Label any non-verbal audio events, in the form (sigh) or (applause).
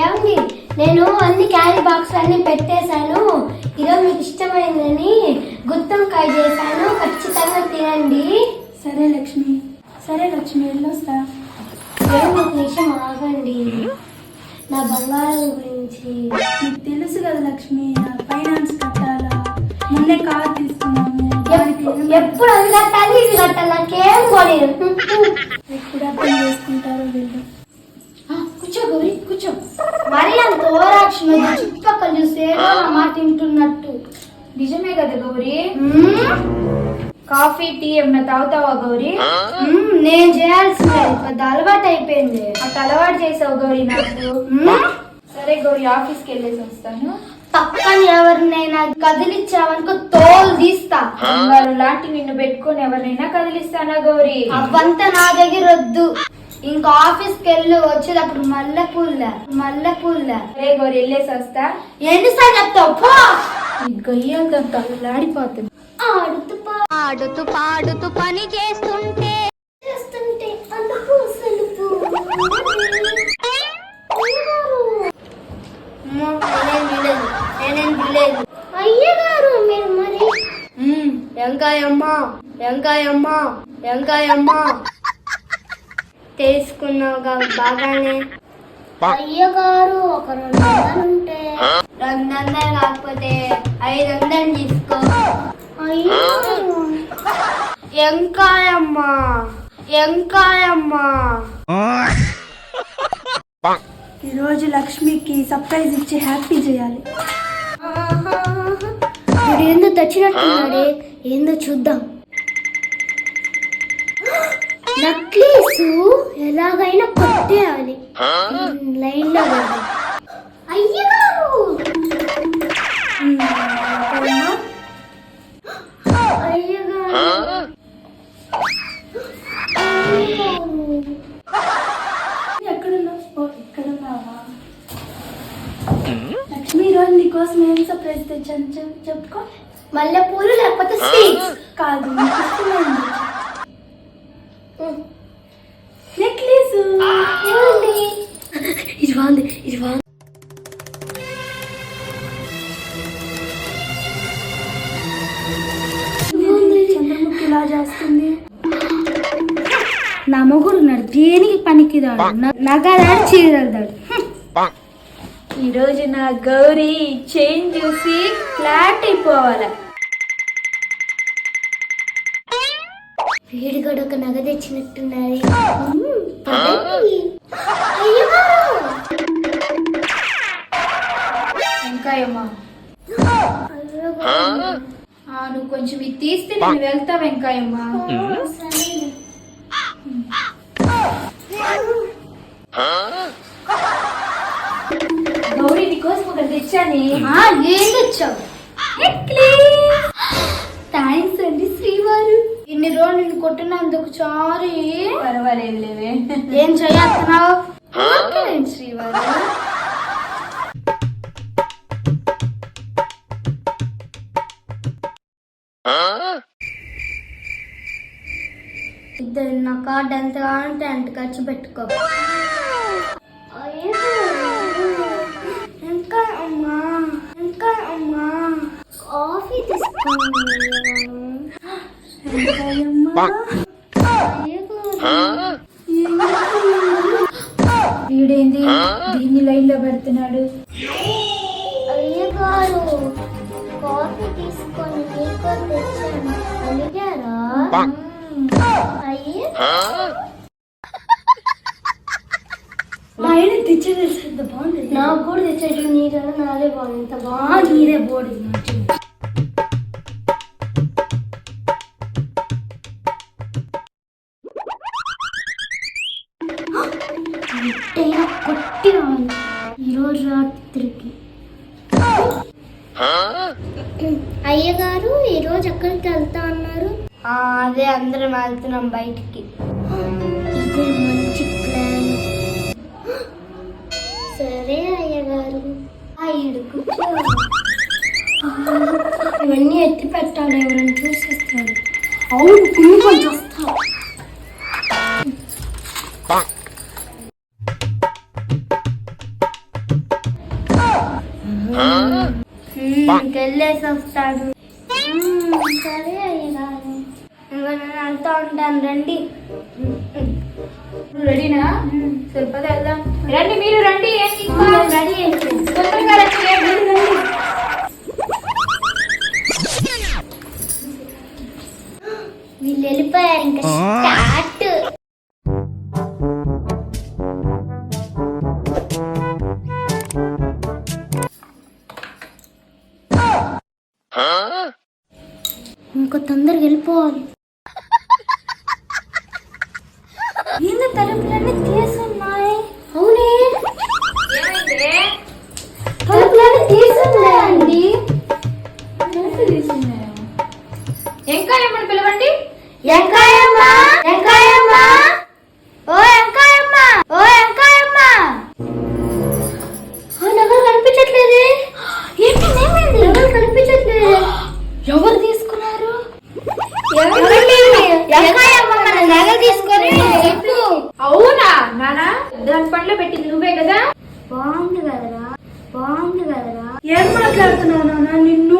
ఏమండి? నేను అన్ని క్యారీ బాక్స్ అన్ని పెట్టేశాను. ఈరోజు మీకు ఇష్టమైందని గుత్తంకాయ చేశాను. ఖచ్చితంగా తినండి. సరే లక్ష్మి. సరే లక్ష్మి వెళ్ళొస్తా. ఏం ఒక నిమిషం ఆగండి. నా బంగారం గురించి. నీకు తెలుసు కదా లక్ష్మి ఆ ఫైనాన్స్ కట్టాలా? మొన్నే కార్ తీసుకున్నాము ఎప్పుడు అది కట్టాలి ఇది కట్టాలి? నాకేం కొనిరు ఎప్పుడు అర్థం చేసుకుంటారో వీళ్ళు ఆ, కూర్చో గౌరీ కూర్చో మరి అంత ఓరాక్షన్ వద్దు. చుట్టుపక్కల చూస్తే మాట వింటున్నట్టు. నిజమే కదా గౌరీ. కాఫీ టీ ఏమన్నా తాగుతావా గౌరీ? నేను చేయాల్సిందే పెద్ద అలవాటు అయిపోయింది. అట్ట అలవాటు చేసావు గౌరీ నాకు. సరే గౌరీ ఆఫీస్కి వెళ్ళేసి వస్తాను. పక్కన ఎవరినైనా కదిలిచ్చావనుకో తోలు తీస్తా. బంగారు లాంటి నిన్ను పెట్టుకొని ఎవరినైనా కదిలిస్తానా గౌరీ? అవంతా నా దగ్గర వద్దు. ఇంకా ఆఫీస్కి వెళ్ళి వచ్చేటప్పుడు మల్లె పూల మల్లె పూల సరే గౌరీ వెళ్ళేసి వస్తా. ఎన్నిసార్లు చెప్తావు? పో! ఈ గయ్యాలు తల్లాడిపోతుంది ఆడుతూ పా- ఆడుతూ పాడుతూ పని చేస్తుంటే. చేస్తుంటే అలుపు సలుపు. అమ్మో, నేనేం వినలేదు. నేనేం వినలేదు. అయ్యగారు మీరు మరి? వెంకాయమ్మ వెంకాయమ్మ వెంకాయమ్మ. తెలుసుకున్నావుగా బాగానే. అయ్యగారు ఒక రెండు వందలు ఉంటే. రెండు వందలు కాకపోతే ఐదు వందలు తీసుకో. ఎంకాయమ్మ ఎంకాయమ్మ ఈరోజు లక్ష్మికి సర్ప్రైజ్ ఇచ్చి హ్యాపీ చేయాలి. ఏందో తెచ్చినట్టున్నాడే. ఏందో చూద్దాం. నక్లీసు ఎలాగైనా కొట్టేయాలి. లైన్లో. అయ్యగారు అయ్యగారు ఈరోజు నీకోసం ఏం సర్ప్రైజ్ తెచ్చాను? చెప్- చెప్పుకో. మల్లె పూలు లేకపోతే స్వీట్స్. కాదు ఇష్టమైంది. ఇలా చేస్తుంది. నా మొగుడు ఉన్నాడు దేనికి పనికిరాడు? నగరాడు చీరదాడు ఈ రోజు నా గౌరీ చైన్ చూసి ఫ్లాట్ అయిపోవాల. వీడు కూడా ఒక నగ తెచ్చినట్టున్నది కొంచెం ఇది తీస్తే నేను వెళ్తా వెంకాయమ్మ. గౌరీ నీకోసం ఒకటి తెచ్చాని. ఏం తెచ్చావు? థ్యాంక్స్ అండి శ్రీవారు. ఇన్ని రోజులు నిన్ను కొట్టినందుకు సారీ పర్వాలేదు లేవే. ఏం చేస్తున్నావు? శ్రీవారు. ఇద్దరు నా కార్డు ఎంత కావాలంటే అంత ఖర్చు పెట్టుకో. ఇంకా అమ్మా ఇంకా అమ్మా. కాఫీ తీసుకోండి వీడేంది? దీన్ని లైన్లో పెడుతున్నాడు. అయ్యగారు కాఫీ తీసుకొని నీకో తెచ్చాను అడిగారా మా ఆయన తెచ్చేది ఎంత బాగుంది నాకు కూడా తెచ్చాడు నీకన్నా నాదే బాగుంది ఎంత బాగా నీరే బోర్డు కొట్టి ఈరోజు రాత్రికి అయ్యగారు ఈరోజు ఎక్కడికి వెళ్తా అన్నారు? అదే అందరం వెళ్తున్నాం బయటికి. ఇదే మంచి ప్లాన్ సరే అయ్యగారు. ఇవన్నీ ఎత్తి పెట్టాలి ఎవరైనా చూసేస్తారు అవును కొంచెం వస్తా వెళ్ళేసి వస్తాడు సరే ఇంకా నేను అంతా ఉంటాను రండి. రెడీనా సరిపోతే వెళ్దాం. రండి మీరు రండి? రెడీ తొందరగా రండి, రండి, రండి. వీళ్ళు వెళ్ళిపోయారు ఇంకా. స్టార్ట్. ఇంకో తొందరగా వెళ్ళిపోవాలి (laughs) ఏంది తలుపులన్నీ పనిలో పెట్టింది నువ్వే కదా? బాగుంది కదరా బాగుంది కదరా. ఏం మాట్లాడుతున్నావు నాన్న? నిన్ను